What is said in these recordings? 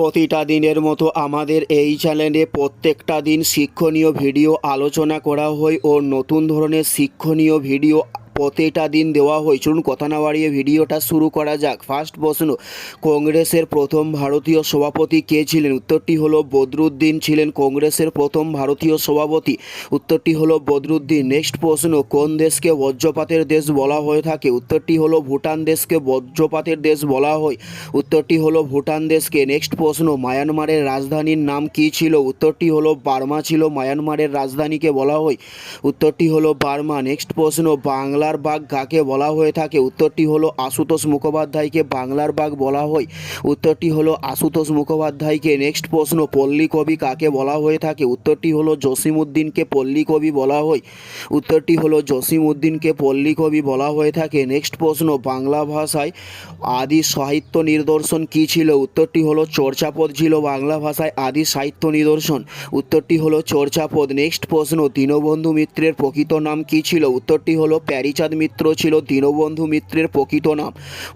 প্রতিটা দিনের মতো আমাদের এই চ্যানেলে প্রত্যেকটা দিন শিক্ষণীয় ভিডিও আলোচনা করা হয় ও নতুন ধরনের শিক্ষণীয় ভিডিও প্রতিটা দিন দেওয়া হয় চলুন কথা না বাড়িয়ে ভিডিওটা শুরু করা যাক। ফার্স্ট প্রশ্ন, কংগ্রেসের প্রথম ভারতীয় সভাপতি কে ছিলেন? উত্তরটি হলো বদরুদ্দিন ছিলেন কংগ্রেসের প্রথম ভারতীয় সভাপতি। উত্তরটি হলো বদরুদ্দিন। নেক্সট প্রশ্ন, কোন দেশকে বজ্রপাতের দেশ বলা হয়ে থাকে? উত্তরটি হলো ভুটান দেশকে বজ্রপাতের দেশ বলা হয়। উত্তরটি হলো ভুটান দেশকে। নেক্সট প্রশ্ন, মায়ানমারের রাজধানীর নাম কী ছিল? উত্তরটি হলো বার্মা ছিল। মায়ানমারের রাজধানীকে বলা হয়। উত্তরটি হলো বার্মা। নেক্সট প্রশ্ন বাংলার বাঘ কাকে বলা হয়ে থাকে? উত্তরটি হলো আশুতোষ মুখোপাধ্যায়কে বাংলার বাঘ বলা হয়। উত্তরটি হলো আশুতোষ মুখোপাধ্যায়কে নেক্সট প্রশ্ন, পল্লী কবি কাকে বলা হয়ে থাকে? উত্তরটি হলো জসিমউদ্দিনকে পল্লী কবি বলা হয়। উত্তরটি হলো জসিমউদ্দিনকে পল্লী কবি বলা হয়ে থাকে। নেক্সট প্রশ্ন, বাংলা ভাষায় আদি সাহিত্য নিদর্শন কী ছিল? উত্তরটি হলো চর্চাপদ ছিল বাংলা ভাষায় আদি সাহিত্য নিদর্শন। উত্তরটি হলো চর্চাপদ। নেক্সট প্রশ্ন, দীনবন্ধু মিত্রের প্রকৃত নাম কী ছিল? উত্তরটি হলো প্যারিচাঁদ মিত্র ছিল দীনবন্ধু মিত্রের প্রকৃত নাম।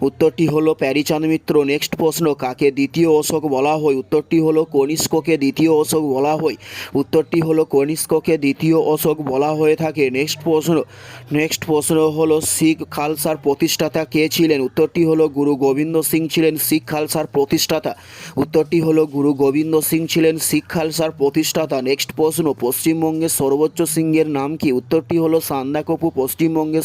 উত্তরটি হলো প্যারিচাঁদ মিত্র নেক্সট প্রশ্ন, কাকে দ্বিতীয় অশোক বলা হয়? উত্তরটি হলো কনিষ্ককে দ্বিতীয় অশোক বলা হয়। উত্তরটি হলো কনিষ্ককে দ্বিতীয় অশোক বলা হয়ে থাকে। নেক্সট প্রশ্ন নেক্সট প্রশ্ন হলো শিখ খালসার প্রতিষ্ঠাতা কে ছিলেন? উত্তরটি হলো গুরু গোবিন্দ সিং ছিলেন শিখ খালসার প্রতিষ্ঠাতা। উত্তরটি হলো গুরু গোবিন্দ সিং ছিলেন শিখ খালসার প্রতিষ্ঠাতা। নেক্সট প্রশ্ন, পশ্চিমবঙ্গের সর্বোচ্চ সিংহের নাম কি? উত্তরটি হলো সান্দাকপু, পশ্চিমবঙ্গের